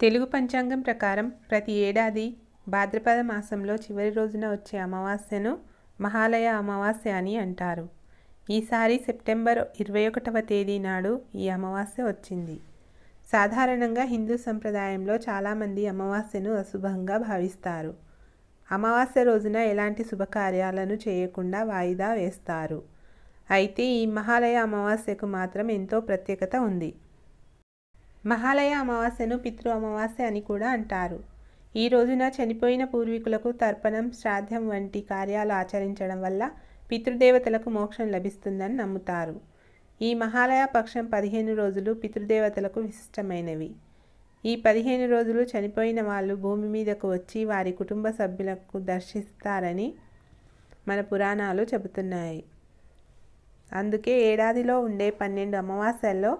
తెలుగు పంచాంగం ప్రకారం ప్రతి ఏడాది భాద్రపద మాసంలో చివరి రోజున వచ్చే అమావాస్యను మహాలయ అమావాస్య అని అంటారు. ఈసారి సెప్టెంబర్ ఇరవై ఒకటవ తేదీ నాడు ఈ అమావాస్య వచ్చింది. సాధారణంగా హిందూ సంప్రదాయంలో చాలామంది అమావాస్యను అశుభంగా భావిస్తారు. అమావాస్య రోజున ఎలాంటి శుభకార్యాలను చేయకుండా వాయిదా వేస్తారు. అయితే ఈ మహాలయ అమావాస్యకు మాత్రం ఎంతో ప్రత్యేకత ఉంది. మహాలయ అమావాస్యను పితృ అమావాస్య అని కూడా అంటారు. ఈ రోజున చనిపోయిన పూర్వీకులకు తర్పణం శ్రాద్ధం వంటి కార్యాలు ఆచరించడం వల్ల పితృదేవతలకు మోక్షం లభిస్తుందని నమ్ముతారు. ఈ మహాలయ పక్షం పదిహేను రోజులు పితృదేవతలకు విశిష్టమైనవి. ఈ పదిహేను రోజులు చనిపోయిన వాళ్ళు భూమి మీదకు వచ్చి వారి కుటుంబ సభ్యులకు దర్శిస్తారని మన పురాణాలు చెబుతున్నాయి. అందుకే ఏడాదిలో ఉండే పన్నెండు అమావాస్యల్లో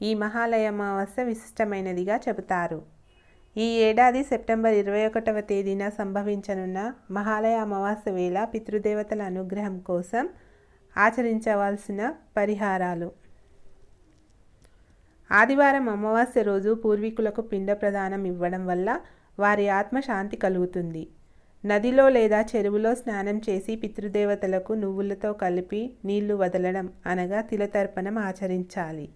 ఈ మహాలయ అమావాస్య విశిష్టమైనదిగా చెబుతారు. ఈ ఏడాది సెప్టెంబర్ ఇరవై ఒకటవ తేదీన సంభవించనున్న మహాలయ అమావాస్య వేళ పితృదేవతల అనుగ్రహం కోసం ఆచరించవలసిన పరిహారాలు. ఆదివారం అమావాస్య రోజు పూర్వీకులకు పిండ ప్రదానం ఇవ్వడం వల్ల వారి ఆత్మ శాంతి కలుగుతుంది. నదిలో లేదా చెరువులో స్నానం చేసి పితృదేవతలకు నువ్వులతో కలిపి నీళ్ళు వదలడం అనగా తిలతర్పణం ఆచరించాలి.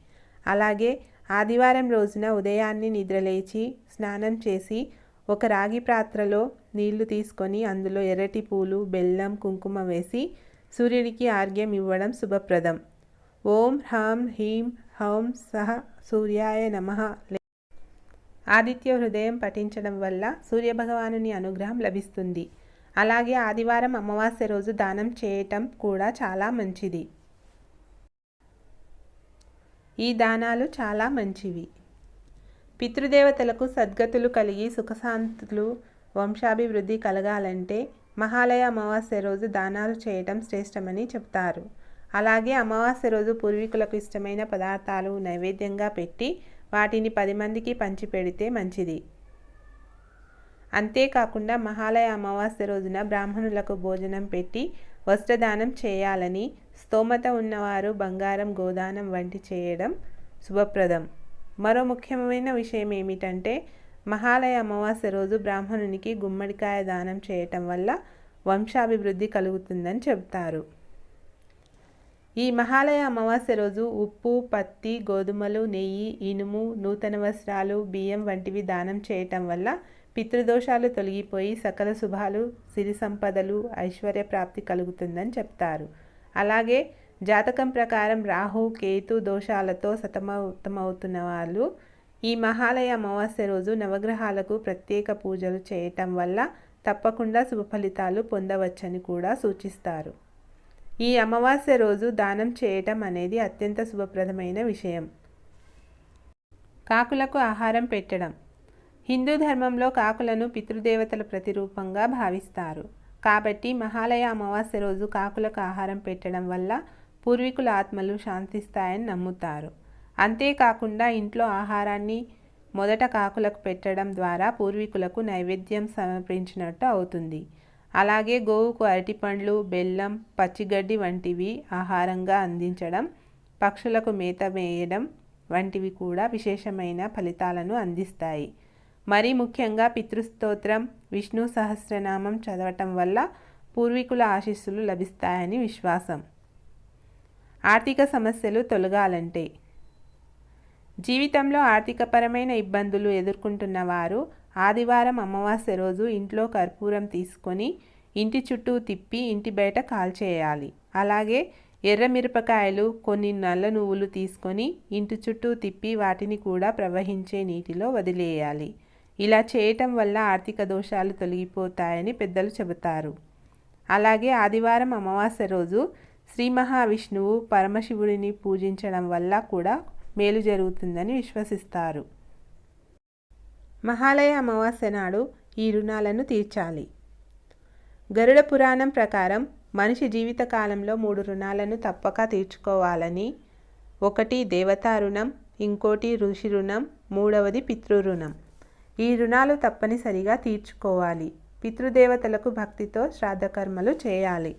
అలాగే ఆదివారం రోజున ఉదయాన్నే నిద్రలేచి స్నానం చేసి ఒక రాగి పాత్రలో నీళ్ళు తీసుకొని అందులో ఎర్రటి పూలు బెల్లం కుంకుమ వేసి సూర్యుడికి ఆర్గ్యం ఇవ్వడం శుభప్రదం. ఓం హ్రాం హ్రీం హౌం సహ సూర్యాయ నమ ఆదిత్య హృదయం పఠించడం వల్ల సూర్యభగవానుని అనుగ్రహం లభిస్తుంది. అలాగే ఆదివారం అమావాస్య రోజు దానం చేయటం కూడా చాలా మంచిది. ఈ దానాలు చాలా మంచివి. పితృదేవతలకు సద్గతులు కలిగి సుఖశాంతులు వంశాభివృద్ధి కలగాలంటే మహాలయ అమావాస్య రోజు దానాలు చేయటం శ్రేష్టమని చెప్తారు. అలాగే అమావాస్య రోజు పూర్వీకులకు ఇష్టమైన పదార్థాలు నైవేద్యంగా పెట్టి వాటిని పది మందికి పంచిపెడితే మంచిది. అంతేకాకుండా మహాలయ అమావాస్య రోజున బ్రాహ్మణులకు భోజనం పెట్టి వస్త్రదానం చేయాలని స్తోమత ఉన్నవారు బంగారం గోదానం వంటి చేయడం శుభప్రదం. మరో ముఖ్యమైన విషయం ఏమిటంటే మహాలయ అమావాస్య రోజు బ్రాహ్మణునికి గుమ్మడికాయ దానం చేయటం వల్ల వంశాభివృద్ధి కలుగుతుందని చెబుతారు. ఈ మహాలయ అమావాస్య రోజు ఉప్పు పత్తి గోధుమలు నెయ్యి ఇనుము నూతన వస్త్రాలు బియ్యం వంటివి దానం చేయటం వల్ల పితృదోషాలు తొలగిపోయి సకల శుభాలు సిరి సంపదలు ఐశ్వర్య ప్రాప్తి కలుగుతుందని చెప్తారు. అలాగే జాతకం ప్రకారం రాహు కేతు దోషాలతో సతమతమవుతున్న వాళ్ళు ఈ మహాలయ అమావాస్య రోజు నవగ్రహాలకు ప్రత్యేక పూజలు చేయటం వల్ల తప్పకుండా శుభ ఫలితాలు పొందవచ్చని కూడా సూచిస్తారు. ఈ అమావాస్య రోజు దానం చేయటం అనేది అత్యంత శుభప్రదమైన విషయం. కాకులకు ఆహారం పెట్టడం. హిందూ ధర్మంలో కాకులను పితృదేవతల ప్రతిరూపంగా భావిస్తారు. కాబట్టి మహాలయ అమావాస్య రోజు కాకులకు ఆహారం పెట్టడం వల్ల పూర్వీకుల ఆత్మలు శాంతిస్తాయని నమ్ముతారు. అంతేకాకుండా ఇంట్లో ఆహారాన్ని మొదట కాకులకు పెట్టడం ద్వారా పూర్వీకులకు నైవేద్యం సమర్పించినట్టు అవుతుంది. అలాగే గోవుకు అరటిపండ్లు బెల్లం పచ్చిగడ్డి వంటివి ఆహారంగా అందించడం పక్షులకు మేత వేయడం వంటివి కూడా విశేషమైన ఫలితాలను అందిస్తాయి. మరీ ముఖ్యంగా పితృస్తోత్రం విష్ణు సహస్రనామం చదవటం వల్ల పూర్వీకుల ఆశీస్సులు లభిస్తాయని విశ్వాసం. ఆర్థిక సమస్యలు తొలగాలంటే. జీవితంలో ఆర్థికపరమైన ఇబ్బందులు ఎదుర్కొంటున్న వారు ఆదివారం అమావాస్య రోజు ఇంట్లో కర్పూరం తీసుకొని ఇంటి చుట్టూ తిప్పి ఇంటి బయట కాల్చేయాలి. అలాగే ఎర్ర మిరపకాయలు కొన్ని నల్ల నువ్వులు తీసుకొని ఇంటి చుట్టూ తిప్పి వాటిని కూడా ప్రవహించే నీటిలో వదిలేయాలి. ఇలా చేయటం వల్ల ఆర్థిక దోషాలు తొలగిపోతాయని పెద్దలు చెబుతారు. అలాగే ఆదివారం అమావాస్య రోజు శ్రీ మహావిష్ణువు పరమశివుడిని పూజించడం వల్ల కూడా మేలు జరుగుతుందని విశ్వసిస్తారు. మహాలయ అమావాస్య నాడు ఈ రుణాలను తీర్చాలి. గరుడ పురాణం ప్రకారం మనిషి జీవితకాలంలో మూడు రుణాలను తప్పక తీర్చుకోవాలని ఒకటి దేవతా రుణం ఇంకోటి ఋషి రుణం మూడవది పితృరుణం ఈ రుణాలు తప్పనిసరిగా తీర్చుకోవాలి. పితృదేవతలకు భక్తితో శ్రాద్ధకర్మలు చేయాలి.